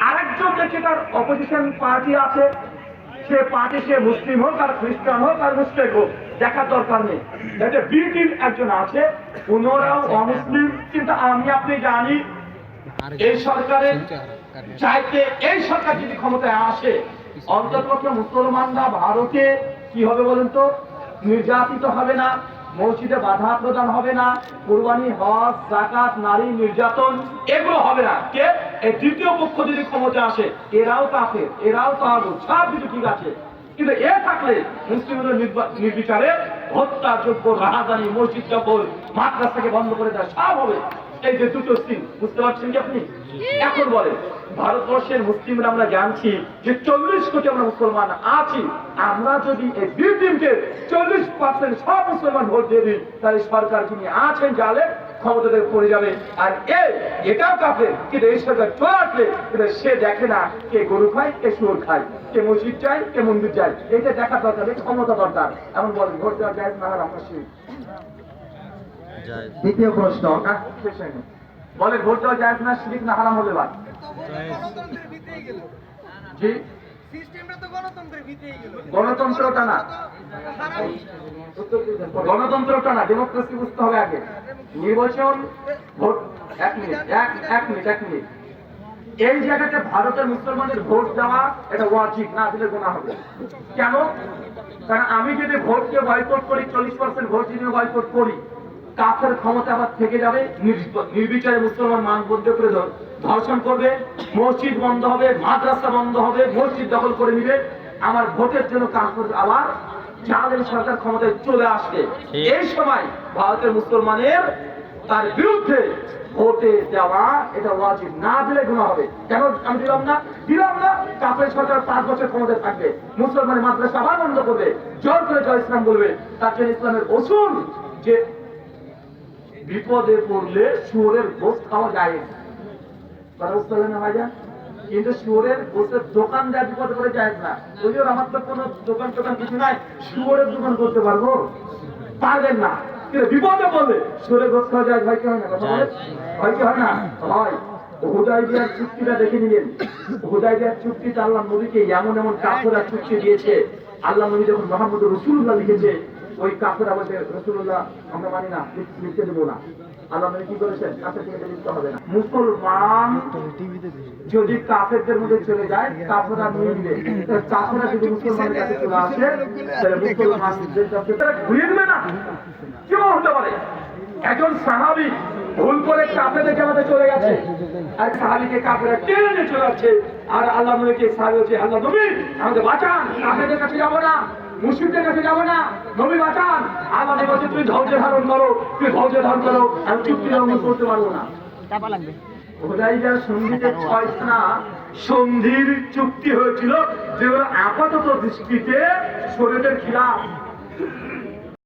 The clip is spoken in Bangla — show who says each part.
Speaker 1: আরেকজন দেখছি তার অপোজিশন পার্টি আছে সে পার্টি সে মুসলিম হোক আর খ্রিস্টান হোক আর মুসলিম হোক দেখার দরকার নেই। যাতে বি টিম একজন আছে ওনারাও অমুসলিম কিন্তু আমি আপনি জানি এই সরকারের চাইতে এই সরকার যদি ক্ষমতায় আসে অন্ততপক্ষে মুসলমানরা ভারতে কি হবে বলেন তো? নির্যাতিত হবে না? মসজিদে বাধা প্রদান হবে না। কুরবানি, হজ জাকাত নারী, নির্যাতন, এগুলো হবে না। কে? এই তৃতীয় পক্ষ যদি ক্ষমতা আসে, এরাও কাফে এরাও তাহলে সব কিছু ঠিক আছে। কিন্তু এ থাকলে মুসলিমদের নির্বা- নির্বিচারে হত্যাযোগ্য রাহাদানি মসজিদ দখল মাদ্রাসাকে বন্ধ করে দেয় সব হবে। এই যে দুটো সিং বুঝতে পারছেন কি আপনি? এখন বলেন, ভারতবর্ষের মুসলিমরা আমরা জানছি যে চল্লিশ কোটি আমরা মুসলমান আছি। আমরা যদি এই দুই টিমকে চল্লিশ পার্সেন্ট সব মুসলমান ভোট দিয়ে দিই, তাহলে সরকার যিনি আছেন জালে ক্ষমতা থেকে পড়ে যাবে। আর এ, এটাও কাফের কিন্তু এই সরকার চলে আসলে কিন্তু সে দেখে না কে গরু খায়, কে শুয়োর খায়, কে মসজিদ চায় কে মন্দির চায় এটা দেখার দরকার ক্ষমতা দরকার। এমন বলেন, ভোট দেওয়া যায় না আমরা সেই
Speaker 2: দ্বিতীয় প্রশ্ন।
Speaker 1: বলেন ভোট দেওয়া যায় না শিরিক না হারাম হলে বাদ?
Speaker 3: গণতন্ত্রের ভিত্তিই গেল।
Speaker 1: জি?
Speaker 3: সিস্টেমটা তো গণতন্ত্রের ভিত্তিই গেল।
Speaker 1: গণতন্ত্রটা না। গণতন্ত্রটা না ডেমোক্রেসি বুঝতে হবে আগে। নির্বাচন ভোট এক মিনিট এক এক মিনিট এক মিনিট। এই জায়গাতে ভারতের মুসলমানদের ভোট দেওয়া এটা ওয়াজিব না দিলে গোনা হবে। কেন? কারণ আমি যদি ভোটকে বয়কট করি চল্লিশ পার্সেন্ট ভোট যদি বয়কট করি। কাফের ক্ষমতা আবার থেকে যাবে নির্বিচারে মুসলমান মান বন্ধ করে ধর্ষণ করবে মসজিদ বন্ধ হবে মাদ্রাসা বন্ধ হবে মসজিদ দখল করে নিবে। আমার ভোটের জন্য কাজ করবে আবার জালেম সরকার ক্ষমতায় চলে আসবে। এই সময় ভারতের মুসলমানের তার বিরুদ্ধে ভোটে দেওয়া এটা ওয়াজিব। না দিলে গুণা হবে। কেন আমি দিলাম না? দিলাম না। কাপের সরকার পাঁচ বছর ক্ষমতায় থাকবে। মুসলমানের মাদ্রাসা আবার বন্ধ করবে। জোর করে জয় ইসলাম বলবে। তার জন্য ইসলামের অসুল যে বিপদে পড়লে শুয়োরের গোস্ত খাওয়া যায়। কথা বুঝতে পারলেন না ভাইজান। কিন্তু শুয়োরের গোস্তের দোকান দেওয়া বিপদে পড়ে যায় না। যদিও আমার তো কোনো দোকান টোকান কিছু নাই, শুয়োরের দোকান করতে পারব। পারবেন না। কিন্তু বিপদে পড়লে শুয়োরের গোস্ত খাওয়া যায়। ভয় কি হয় না? কথা বলে ভয় কি হয় না? হয়। হুদাই দেওয়ার চুক্তিটা দেখে নিলেন। হুদাই দেওয়ার চুক্তিতে আল্লাহ নবীকে এমন এমন কাপড়া চুক্তি দিয়েছে। আল্লাহ নবী যখন মোহাম্মদ রসুল্লাহ লিখেছে ওই কাপড় আমাদের রসুল্লাহ আমরা মানি না লিখ- লিখতে দেবো না। হতে পারে? একজন সাহাবি ভুল করে কাফে দেখে আমাদের চলে গেছে। আর সাহাবিকে কাফেরা টেনে চলে যাচ্ছে আর আল্লাহ নবীকে হচ্ছে আল্লাহ নবী আমাদের বাঁচান কাফেরদের কাছে যাব না মুসলিমদের কাছে যাব না নবী বাঁচান। আল্লাহ বলছে তুই ধৈর্য ধারণ করো তুই ধৈর্য ধারণ করো আমি চুক্তি লঙ্ঘন করতে পারব না।
Speaker 4: চাপা লাগবে।
Speaker 1: হুদাইবিয়া সন্ধিতে ছয়খানা সন্ধির চুক্তি হয়েছিল যেগুলো আপাতত দৃষ্টিতে শরীরের খিলাফ।